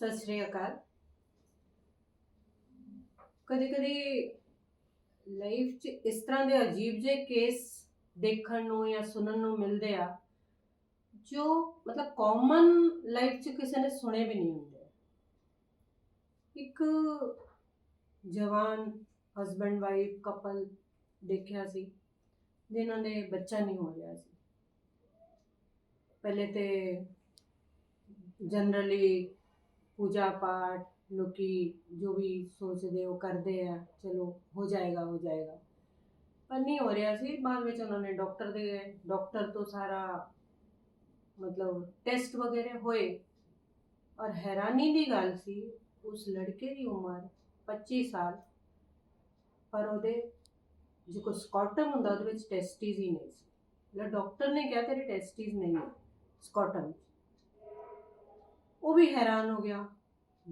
ਸਤਿ ਸ਼੍ਰੀ ਅਕਾਲ। ਕਦੇ ਕਦੇ ਲਾਈਫ 'ਚ ਇਸ ਤਰ੍ਹਾਂ ਦੇ ਅਜੀਬ ਜਿਹੇ ਕੇਸ ਦੇਖਣ ਨੂੰ ਜਾਂ ਸੁਣਨ ਨੂੰ ਮਿਲਦੇ ਆ, ਜੋ ਮਤਲਬ ਕਾਮਨ ਲਾਈਫ 'ਚ ਕਿਸੇ ਨੇ ਸੁਣੇ ਵੀ ਨਹੀਂ ਹੁੰਦੇ। ਇੱਕ ਜਵਾਨ ਹਸਬੰਡ ਵਾਈਫ ਕਪਲ ਦੇਖਿਆ ਸੀ, ਜਿਨ੍ਹਾਂ ਦੇ ਬੱਚਾ ਨਹੀਂ ਹੋ ਰਿਹਾ ਸੀ। ਪਹਿਲੇ ਤੇ ਜਨਰਲੀ ਪੂਜਾ ਪਾਠ, ਲੋਕੀ ਜੋ ਵੀ ਸੋਚਦੇ ਉਹ ਕਰਦੇ ਆ, ਚਲੋ ਹੋ ਜਾਏਗਾ ਹੋ ਜਾਏਗਾ। ਪਰ ਨਹੀਂ ਹੋ ਰਿਹਾ ਸੀ। ਬਾਅਦ ਵਿੱਚ ਉਹਨਾਂ ਨੇ ਡਾਕਟਰ ਦੇ ਗਏ ਡਾਕਟਰ ਤੋਂ ਸਾਰਾ ਮਤਲਬ ਟੈਸਟ ਵਗੈਰੇ ਹੋਏ। ਔਰ ਹੈਰਾਨੀ ਦੀ ਗੱਲ ਸੀ, ਉਸ ਲੜਕੇ ਦੀ ਉਮਰ 25 ਸਾਲ। ਪਰ ਉਹਦੇ ਜੋ ਕੋ ਸਕਾਟਮ ਹੁੰਦਾ, ਉਹਦੇ ਵਿੱਚ ਟੈਸਟੀਜ਼ ਹੀ ਨਹੀਂ ਸੀ। ਲੈ ਡਾਕਟਰ ਨੇ ਕਿਹਾ, ਤੇਰੇ ਟੈਸਟੀਜ਼ ਨਹੀਂ ਹੈ। ਸਕਾਟਮ ਉਹ ਵੀ ਹੈਰਾਨ ਹੋ ਗਿਆ।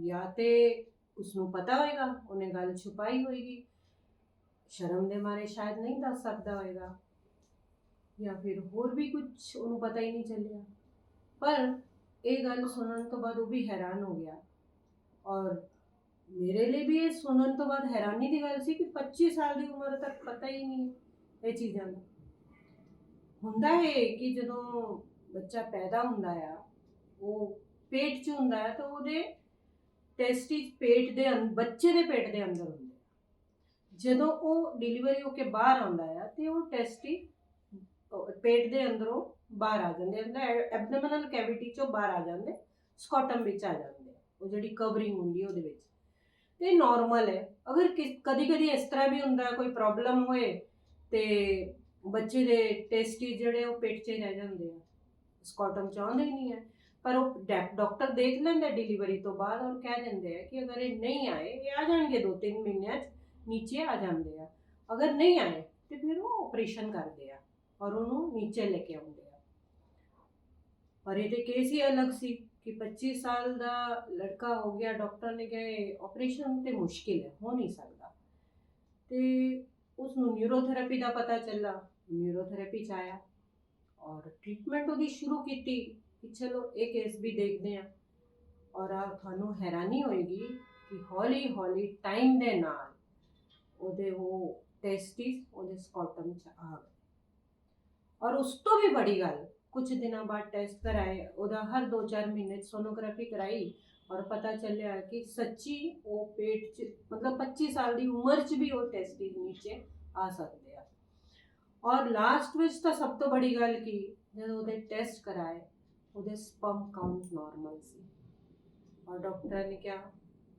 ਜਾਂ ਤੇ ਉਸ ਨੂੰ ਪਤਾ ਹੋਏਗਾ, ਉਹਨੇ ਗੱਲ ਛੁਪਾਈ ਹੋਏਗੀ। ਸ਼ਰਮ ਦੇ ਮਾਰੇ ਸ਼ਾਇਦ ਨਹੀਂ ਦੱਸ ਸਕਦਾ ਹੋਏਗਾ। ਜਾਂ ਫਿਰ ਹੋਰ ਵੀ ਕੁਝ ਉਹਨੂੰ ਪਤਾ ਹੀ ਨਹੀਂ ਚੱਲਿਆ। ਪਰ ਇਹ ਗੱਲ ਸੁਣਨ ਤੋਂ ਬਾਅਦ ਉਹ ਵੀ ਹੈਰਾਨ ਹੋ ਗਿਆ। ਔਰ ਮੇਰੇ ਲਈ ਵੀ ਇਹ ਸੁਣਨ ਤੋਂ ਬਾਅਦ ਹੈਰਾਨੀ ਦੀ ਗੱਲ ਸੀ ਕਿ 25 ਸਾਲ ਦੀ ਉਮਰ ਤੱਕ ਪਤਾ ਹੀ ਨਹੀਂ ਇਹ ਚੀਜ਼ਾਂ ਦਾ। ਹੁੰਦਾ ਹੈ ਕਿ ਜਦੋਂ ਬੱਚਾ ਪੈਦਾ ਹੁੰਦਾ ਆ, ਉਹ ਪੇਟ 'ਚ ਹੁੰਦਾ ਹੈ, ਤਾਂ ਉਹਦੇ ਟੈਸਟਿਸ ਪੇਟ ਦੇ ਅੰਦਰ ਬੱਚੇ ਦੇ ਪੇਟ ਦੇ ਅੰਦਰ ਹੁੰਦੇ ਜਦੋਂ ਉਹ ਡਿਲੀਵਰੀ ਹੋ ਕੇ ਬਾਹਰ ਆਉਂਦਾ ਆ, ਤੇ ਉਹ ਟੈਸਟੀ ਪੇਟ ਦੇ ਅੰਦਰੋਂ ਬਾਹਰ ਆ ਜਾਂਦੇ ਅੰਦਰ ਐਬਡੋਮਿਨਲ ਕੈਵਿਟੀ ਚੋਂ ਬਾਹਰ ਆ ਜਾਂਦੇ ਸਕੋਟਮ ਵਿੱਚ ਆ ਜਾਂਦੇ ਆ। ਉਹ ਜਿਹੜੀ ਕਵਰਿੰਗ ਹੁੰਦੀ ਹੈ ਉਹਦੇ ਵਿੱਚ। ਤੇ ਨਾਰਮਲ ਹੈ। ਅਗਰ ਕਦੀ ਕਦੀ ਇਸ ਤਰ੍ਹਾਂ ਵੀ ਹੁੰਦਾ, ਕੋਈ ਪ੍ਰੋਬਲਮ ਹੋਏ, ਤੇ ਬੱਚੇ ਦੇ ਟੈਸਟੀ ਜਿਹੜੇ ਉਹ ਪੇਟ 'ਚ ਹੀ ਰਹਿ ਜਾਂਦੇ ਆ। ਸਕੋਟਮ ਚ ਆਉਂਦੇ ਹੀ ਨਹੀਂ ਹੈ। ਪਰ ਉਹ ਡੈ, ਡਾਕਟਰ ਦੇਖ ਲੈਂਦੇ ਡਿਲੀਵਰੀ ਤੋਂ ਬਾਅਦ ਔਰ ਕਹਿ ਦਿੰਦੇ ਆ ਕਿ ਅਗਰ ਇਹ ਨਹੀਂ ਆਏ, ਇਹ ਆ ਜਾਣਗੇ ਦੋ ਤਿੰਨ ਮਹੀਨਿਆਂ 'ਚ, ਨੀਚੇ ਆ ਜਾਂਦੇ ਆ। ਅਗਰ ਨਹੀਂ ਆਏ, ਤੇ ਫਿਰ ਉਹ ਆਪਰੇਸ਼ਨ ਕਰਦੇ ਆ ਔਰ ਉਹਨੂੰ ਨੀਚੇ ਲੈ ਕੇ ਆਉਂਦੇ ਆ। ਔਰ ਇਹਦੇ ਕੇਸ ਹੀ ਅਲੱਗ ਸੀ ਕਿ 25 ਸਾਲ ਦਾ ਲੜਕਾ ਹੋ ਗਿਆ, ਡਾਕਟਰ ਨੇ ਕਹੇ ਆਪਰੇਸ਼ਨ ਤੇ ਮੁਸ਼ਕਿਲ ਹੈ, ਹੋ ਨਹੀਂ ਸਕਦਾ। ਤੇ ਉਸ ਨੂੰ ਨਿਊਰੋਥੈਰੇਪੀ ਦਾ ਪਤਾ ਚੱਲਾ ਨਿਊਰੋਥੈਰੇਪੀ ਚ ਆਇਆ ਔਰ ਟ੍ਰੀਟਮੈਂਟ ਉਹਦੀ ਸ਼ੁਰੂ ਕੀਤੀ। ਕਿ ਚਲੋ ਇਹ ਕੇਸ ਵੀ ਦੇਖਦੇ ਆ ਔਰ ਆ ਤੁਹਾਨੂੰ ਹੈਰਾਨੀ ਹੋਏਗੀ ਕਿ ਹੌਲੀ ਹੌਲੀ ਟਾਈਮ ਦੇ ਨਾਲ ਉਹਦੇ ਉਹ ਟੈਸਟਿਸ ਉਹਦੇ ਸਕਾਟਮ ਚ ਆ ਗਏ। ਔਰ ਉਸ ਤੋਂ ਵੀ ਬੜੀ ਗੱਲ ਕੁਝ ਦਿਨਾਂ ਬਾਅਦ ਟੈਸਟ ਕਰਾਏ, ਉਹਦਾ ਹਰ 2-4 ਮਹੀਨੇ ਸੋਨੋਗ੍ਰਾਫੀ ਕਰਾਈ ਔਰ ਪਤਾ ਚੱਲਿਆ ਕਿ ਸੱਚੀ ਉਹ ਪੇਟ 'ਚ, ਮਤਲਬ 25 ਸਾਲ ਦੀ ਉਮਰ 'ਚ ਵੀ ਉਹ ਟੈਸਟਿਸ ਨੀਚੇ ਆ ਸਕਦੇ ਆ। ਔਰ ਲਾਸਟ ਵਿੱਚ ਤਾਂ ਸਭ ਤੋਂ ਬੜੀ ਗੱਲ ਕੀ, ਜਦੋਂ ਉਹਦੇ ਟੈਸਟ ਕਰਾਏ ਉਹਦੇ ਸਪਮ ਕਾਊਂਟ ਨਾਰਮਲ ਸੀ। ਔਰ ਡਾਕਟਰ ਨੇ ਕਿਹਾ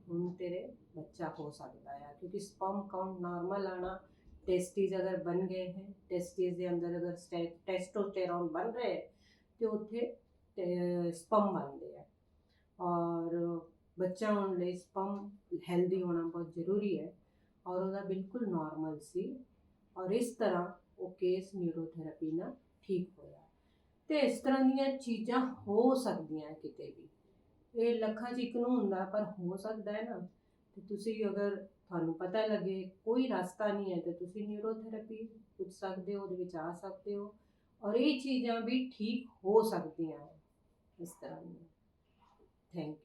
ਹੁਣ ਤੇਰੇ ਬੱਚਾ ਹੋ ਸਕਦਾ ਹੈ ਕਿਉਂਕਿ ਸਪਮ ਕਾਊਂਟ ਨਾਰਮਲ ਆਣਾ ਟੈਸਟਿਸ ਅਗਰ ਬਣ ਗਏ ਹੈ ਟੈਸਟਿਸ ਦੇ ਅੰਦਰ ਅਗਰ ਟੈਸਟੋਸਟੇਰੋਨ ਬਣ ਰਹੇ ਹੈ, ਤੇ ਉੱਥੇ ਸਪਮ ਬਣਦੇ ਆ। ਔਰ ਬੱਚਾ ਹੋਣ ਲਈ ਸਪਮ ਹੈਲਦੀ ਹੋਣਾ ਬਹੁਤ ਜ਼ਰੂਰੀ ਹੈ ਔਰ ਉਹਦਾ ਬਿਲਕੁਲ ਨਾਰਮਲ ਸੀ। ਔਰ ਇਸ ਤਰ੍ਹਾਂ ਉਹ ਕੇਸ ਨਿਊਰੋਥੈਰੇਪੀ ਨਾਲ ਠੀਕ ਹੋਇਆ। ਤੇ ਇਸ ਤਰ੍ਹਾਂ ਦੀਆਂ ਚੀਜ਼ਾਂ ਹੋ ਸਕਦੀਆਂ ਕਿਤੇ ਵੀ। ਇਹ ਲੱਖਾਂ 'ਚ ਇੱਕ ਨੂੰ ਹੁੰਦਾ, ਪਰ ਹੋ ਸਕਦਾ ਹੈ ਨਾ। ਤੇ ਤੁਸੀਂ ਅਗਰ ਤੁਹਾਨੂੰ ਪਤਾ ਲੱਗੇ, ਕੋਈ ਰਸਤਾ ਨਹੀਂ ਹੈ, ਤੇ ਤੁਸੀਂ ਨਿਊਰੋਥੈਰੇਪੀ ਪੁੱਛ ਸਕਦੇ ਹੋ, ਉਹਦੇ ਵਿੱਚ ਆ ਸਕਦੇ ਹੋ। ਔਰ ਇਹ ਚੀਜ਼ਾਂ ਵੀ ਠੀਕ ਹੋ ਸਕਦੀਆਂ ਇਸ ਤਰ੍ਹਾਂ ਦੀਆਂ। Thank you